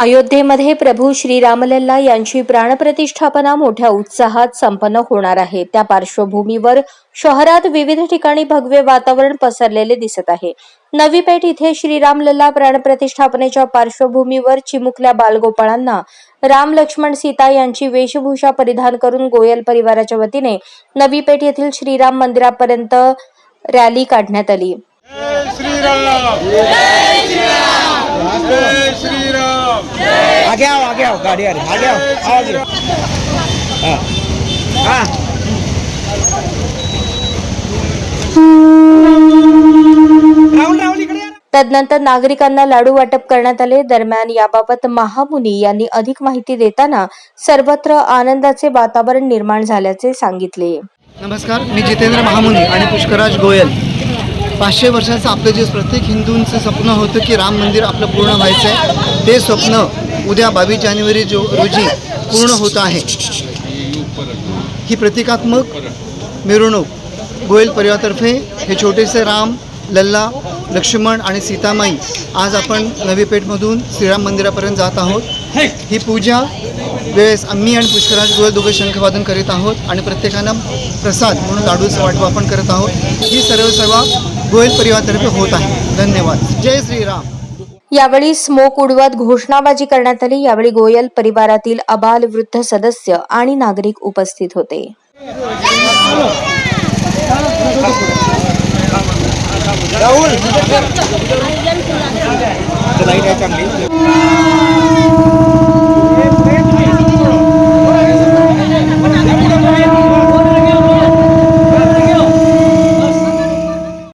अयोध्येमध्ये प्रभू श्रीरामलल्ला यांची प्राणप्रतिष्ठापना मोठ्या उत्साहात संपन्न होणार आहे. त्या पार्श्वभूमीवर शहरात विविध ठिकाणी भगवे वातावरण पसरलेले दिसत आहे. नवी पेठ इथे श्रीरामलल्ला प्राणप्रतिष्ठापनेच्या पार्श्वभूमीवर चिमुकल्या बालगोपाळांना राम लक्ष्मण सीता यांची वेशभूषा परिधान करून गोयल परिवाराच्या वतीने नवी पेठ येथील श्रीराम मंदिरापर्यंत रॅली काढण्यात आली. श्रीराम. आगे आओ आगे आओ गाड़ी आ रही आगे आओ आओ हाँ. राहुल राहुल इकडे या. ना. तदनंतर नागरिकांना लाडू वाटप करण्यात आले. दरम्यान याबाबत महामुनी यांनी अधिक माहिती देताना सर्वत्र आनंदाचे वातावरण निर्माण झाल्याचे सांगितले. नमस्कार मी जितेंद्र महामुनी आणि पुष्कराज गोयल. पाचशे वर्षाचं आपलं जे प्रत्येक हिंदूंचं स्वप्न होतं की राम मंदिर आपलं पूर्ण व्हायचं आहे ते स्वप्न उद्या बावीस जानेवारी जो रोजी पूर्ण होत आहे ही प्रतिकात्मक मिरवणूक गोयल परिवारातर्फे हे छोटेसे राम लल्ला लक्ष्मण आणि सीतामाई आज आपण नवी पेठमधून श्रीराम मंदिरापर्यंत जात आहोत. ही पूजा वेळेस आम्ही आणि पुष्कराज गोयल दोघे शंखवादन करीत आहोत आणि प्रत्येकानं प्रसाद म्हणून लाडूचं वाटप आपण करत आहोत. ही सर्व सेवा गोयल परिवारातर्फे होत आहे. धन्यवाद. जय श्रीराम. यावेळी स्मोक उडवत घोषणाबाजी करण्यात आली. यावेळी गोयल परिवारातील अबाल वृद्ध सदस्य आणि नागरिक उपस्थित होते. राहुल